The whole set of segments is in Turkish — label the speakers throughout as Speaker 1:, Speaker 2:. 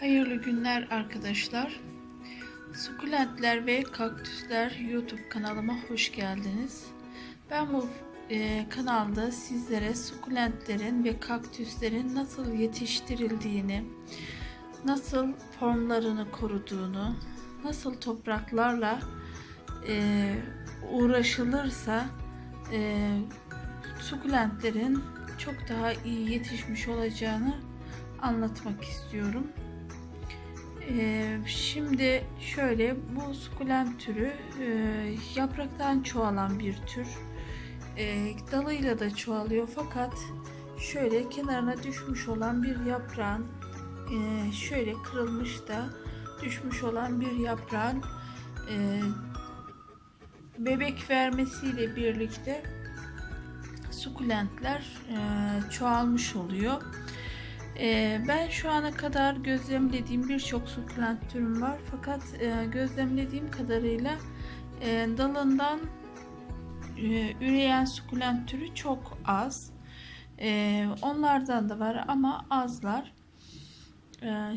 Speaker 1: Hayırlı günler arkadaşlar. Sukulentler ve kaktüsler YouTube kanalıma hoş geldiniz. Ben bu e, kanalda sizlere sukulentlerin ve kaktüslerin nasıl yetiştirildiğini, nasıl formlarını koruduğunu, nasıl topraklarla e, uğraşılırsa e, sukulentlerin çok daha iyi yetişmiş olacağını anlatmak istiyorum. Ee, şimdi şöyle bu sukulent türü e, yapraktan çoğalan bir tür. E, dalıyla da çoğalıyor fakat şöyle kenarına düşmüş olan bir yaprağın e, şöyle kırılmış da düşmüş olan bir yaprağın e, bebek vermesiyle birlikte sukulentler e, çoğalmış oluyor. E, ben şu ana kadar gözlemlediğim birçok sukulent türüm var fakat e, gözlemlediğim kadarıyla e, dalından e, üreyen sukulent türü çok az. Onlardan da var ama azlar.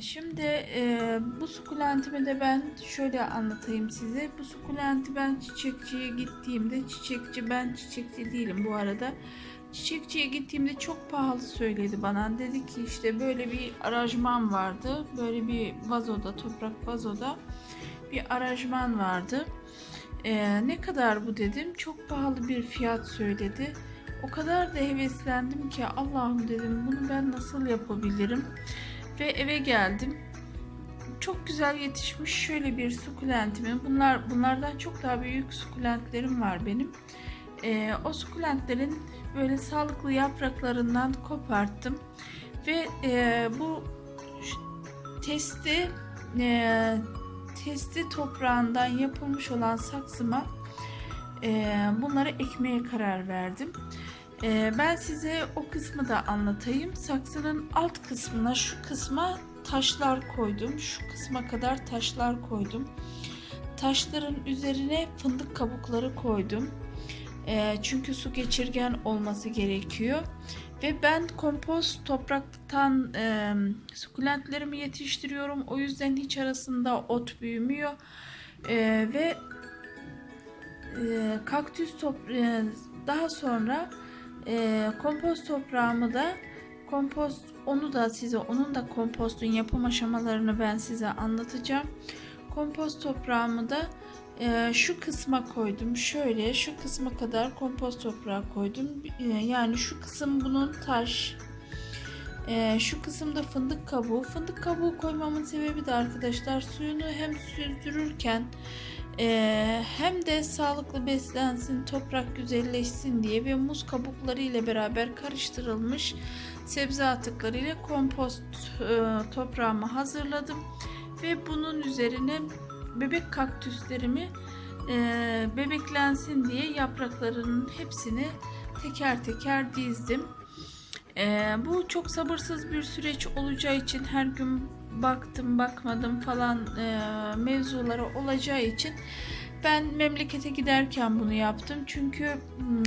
Speaker 1: Şimdi e, bu sukulentimi de ben şöyle anlatayım size. Bu sukulenti ben çiçekçiye gittiğimde çiçekçi ben çiçekçi değilim bu arada. Çiçekçiye gittiğimde çok pahalı söyledi bana. Dedi ki işte böyle bir aranjman vardı. Böyle bir vazoda, toprak vazoda bir aranjman vardı. Ee, ne kadar bu dedim. Çok pahalı bir fiyat söyledi. O kadar da heveslendim ki Allah'ım dedim bunu ben nasıl yapabilirim? Ve eve geldim. Çok güzel yetişmiş şöyle bir sukulentimin. Bunlar bunlardan çok daha büyük sukulentlerim var benim. Ee, o sukulentlerin böyle sağlıklı yapraklarından koparttım ve e, bu testi e, testi toprağından yapılmış olan saksıma e, bunları ekmeye karar verdim. E, ben size o kısmı da anlatayım. Saksının alt kısmına şu kısma taşlar koydum. Şu kısma kadar taşlar koydum. Taşların üzerine fındık kabukları koydum. E, çünkü su geçirgen olması gerekiyor. Ve ben kompost topraktan e, sukulentlerimi yetiştiriyorum. O yüzden hiç arasında ot büyümüyor. E, ve e, kaktüs top e, daha sonra e, kompost toprağımı da kompost onu da size onun da kompostun yapım aşamalarını ben size anlatacağım. Kompost toprağımı da e, şu kısma koydum. Şöyle şu kısma kadar kompost toprağı koydum. E, yani şu kısım bunun taş. E, şu kısımda fındık kabuğu. Fındık kabuğu koymamın sebebi de arkadaşlar suyunu hem süzdürürken e, hem de sağlıklı beslensin, toprak güzelleşsin diye ve muz kabukları ile beraber karıştırılmış sebze atıkları ile kompost e, toprağımı hazırladım ve bunun üzerine bebek kaktüslerimi e, bebeklensin diye yapraklarının hepsini teker teker dizdim. E, bu çok sabırsız bir süreç olacağı için her gün baktım bakmadım falan e, mevzuları olacağı için ben memlekete giderken bunu yaptım. Çünkü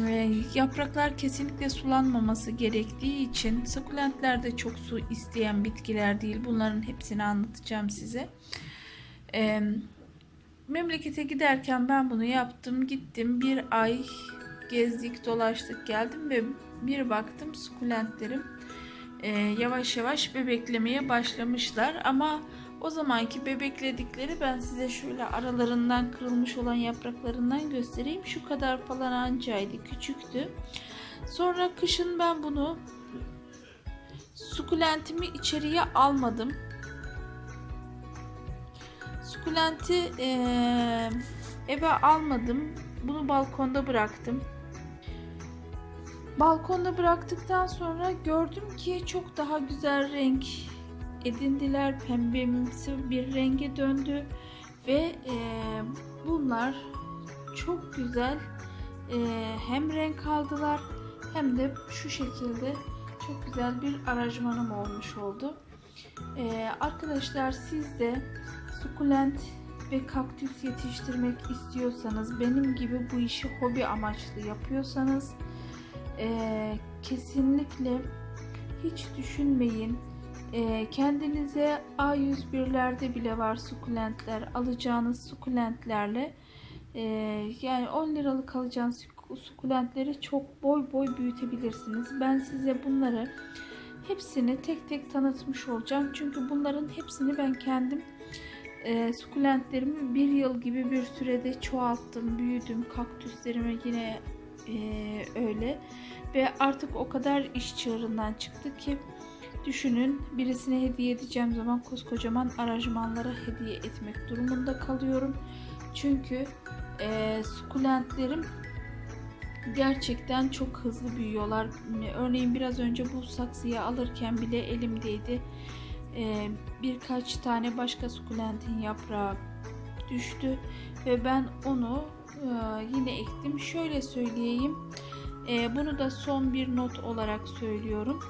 Speaker 1: e, yapraklar kesinlikle sulanmaması gerektiği için sukulentler de çok su isteyen bitkiler değil. Bunların hepsini anlatacağım size. Memlekete giderken ben bunu yaptım. Gittim bir ay gezdik dolaştık geldim ve bir baktım sukulentlerim yavaş yavaş bebeklemeye başlamışlar ama o zamanki bebekledikleri ben size şöyle aralarından kırılmış olan yapraklarından göstereyim. Şu kadar falan ancaydı, küçüktü. Sonra kışın ben bunu sukulentimi içeriye almadım. Sukulenti e, eve almadım. Bunu balkonda bıraktım. Balkonda bıraktıktan sonra gördüm ki çok daha güzel renk edindiler. Pembemsi bir renge döndü ve e, bunlar çok güzel e, hem renk aldılar hem de şu şekilde çok güzel bir aranjmanım olmuş oldu. E, arkadaşlar siz de sukulent ve kaktüs yetiştirmek istiyorsanız benim gibi bu işi hobi amaçlı yapıyorsanız e, kesinlikle hiç düşünmeyin Ee, kendinize A101'lerde bile var sukulentler. Alacağınız sukulentlerle e, yani 10 liralık alacağınız suk- sukulentleri çok boy boy büyütebilirsiniz. Ben size bunları hepsini tek tek tanıtmış olacağım. Çünkü bunların hepsini ben kendim e, sukulentlerimi bir yıl gibi bir sürede çoğalttım, büyüdüm. Kaktüslerimi yine e, öyle. Ve artık o kadar iş çığırından çıktı ki düşünün birisine hediye edeceğim zaman koskocaman aranjmanlara hediye etmek durumunda kalıyorum. Çünkü e, sukulentlerim gerçekten çok hızlı büyüyorlar. Örneğin biraz önce bu saksıyı alırken bile elimdeydi. Ee, birkaç tane başka sukulentin yaprağı düştü ve ben onu e, yine ektim. Şöyle söyleyeyim. E, bunu da son bir not olarak söylüyorum.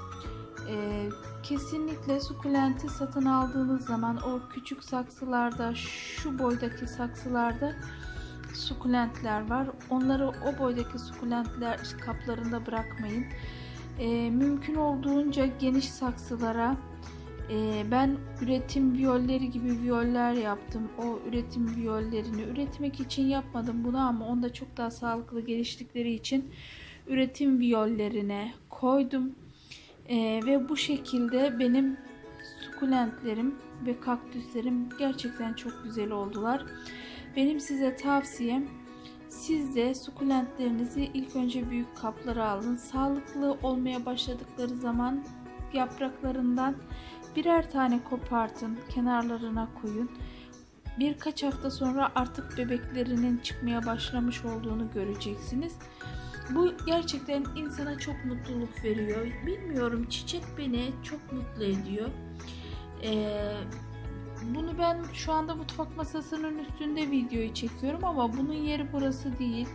Speaker 1: E, kesinlikle sukulenti satın aldığınız zaman o küçük saksılarda, şu boydaki saksılarda sukulentler var. Onları o boydaki sukulentler kaplarında bırakmayın. E, mümkün olduğunca geniş saksılara e, ben üretim viyolleri gibi viyoller yaptım. O üretim viyollerini üretmek için yapmadım bunu ama onda çok daha sağlıklı geliştikleri için üretim viyollerine koydum. E, ve bu şekilde benim sukulentlerim ve kaktüslerim gerçekten çok güzel oldular. Benim size tavsiyem siz de sukulentlerinizi ilk önce büyük kaplara alın. Sağlıklı olmaya başladıkları zaman yapraklarından birer tane kopartın, kenarlarına koyun. Birkaç hafta sonra artık bebeklerinin çıkmaya başlamış olduğunu göreceksiniz. Bu gerçekten insana çok mutluluk veriyor. Bilmiyorum çiçek beni çok mutlu ediyor. Ee, bunu ben şu anda mutfak masasının üstünde videoyu çekiyorum ama bunun yeri burası değil.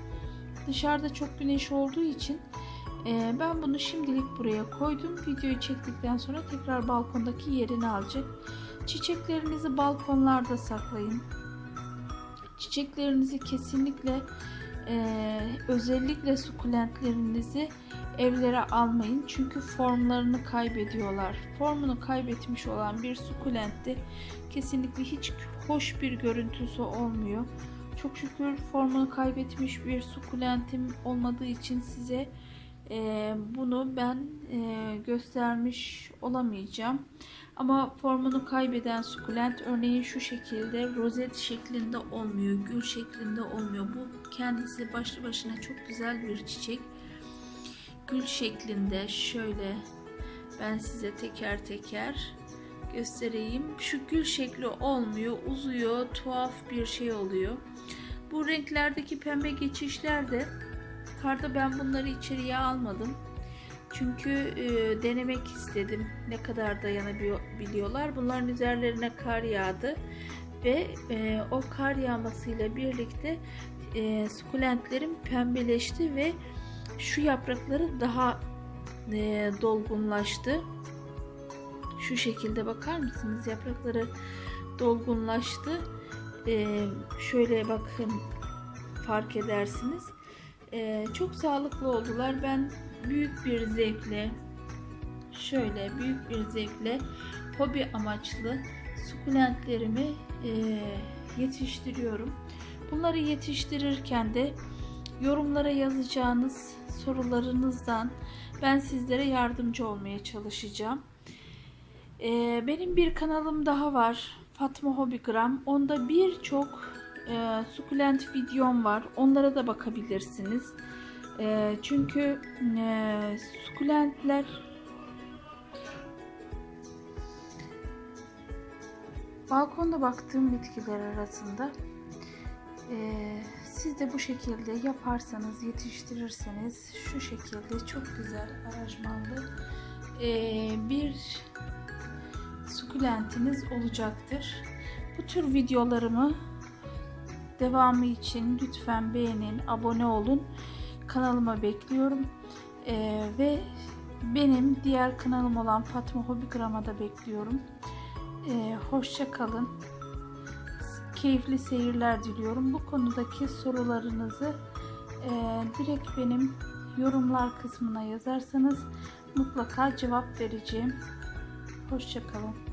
Speaker 1: Dışarıda çok güneş olduğu için e, ben bunu şimdilik buraya koydum. Videoyu çektikten sonra tekrar balkondaki yerini alacak. Çiçeklerinizi balkonlarda saklayın. Çiçeklerinizi kesinlikle e, özellikle sukulentlerinizi evlere almayın. Çünkü formlarını kaybediyorlar. Formunu kaybetmiş olan bir sukulentte kesinlikle hiç hoş bir görüntüsü olmuyor. Çok şükür formunu kaybetmiş bir sukulentim olmadığı için size e, bunu ben e, göstermiş olamayacağım. Ama formunu kaybeden sukulent örneğin şu şekilde rozet şeklinde olmuyor, gül şeklinde olmuyor. Bu kendisi başlı başına çok güzel bir çiçek. Gül şeklinde şöyle ben size teker teker göstereyim. Şu gül şekli olmuyor, uzuyor, tuhaf bir şey oluyor. Bu renklerdeki pembe geçişler de karda ben bunları içeriye almadım. Çünkü e, denemek istedim ne kadar dayanabiliyorlar. Bunların üzerlerine kar yağdı ve e, o kar yağmasıyla birlikte e, sukulentlerim pembeleşti ve şu yaprakları daha e, dolgunlaştı. Şu şekilde bakar mısınız? Yaprakları dolgunlaştı. E, şöyle bakın fark edersiniz. E, çok sağlıklı oldular. Ben büyük bir zevkle şöyle büyük bir zevkle hobi amaçlı sukulentlerimi e, yetiştiriyorum. Bunları yetiştirirken de yorumlara yazacağınız sorularınızdan ben sizlere yardımcı olmaya çalışacağım. E, benim bir kanalım daha var. Fatma Hobigram. Onda birçok e, sukulent videom var. Onlara da bakabilirsiniz. E, çünkü e, sukulentler balkonda baktığım bitkiler arasında e, siz de bu şekilde yaparsanız, yetiştirirseniz şu şekilde çok güzel aranjmanlı e, bir sukulentiniz olacaktır. Bu tür videolarımı devamı için lütfen beğenin, abone olun. Kanalıma bekliyorum. Ee, ve benim diğer kanalım olan Fatma Hobigram'a da bekliyorum. Ee, hoşça kalın. Keyifli seyirler diliyorum. Bu konudaki sorularınızı e, direkt benim yorumlar kısmına yazarsanız mutlaka cevap vereceğim. Hoşçakalın.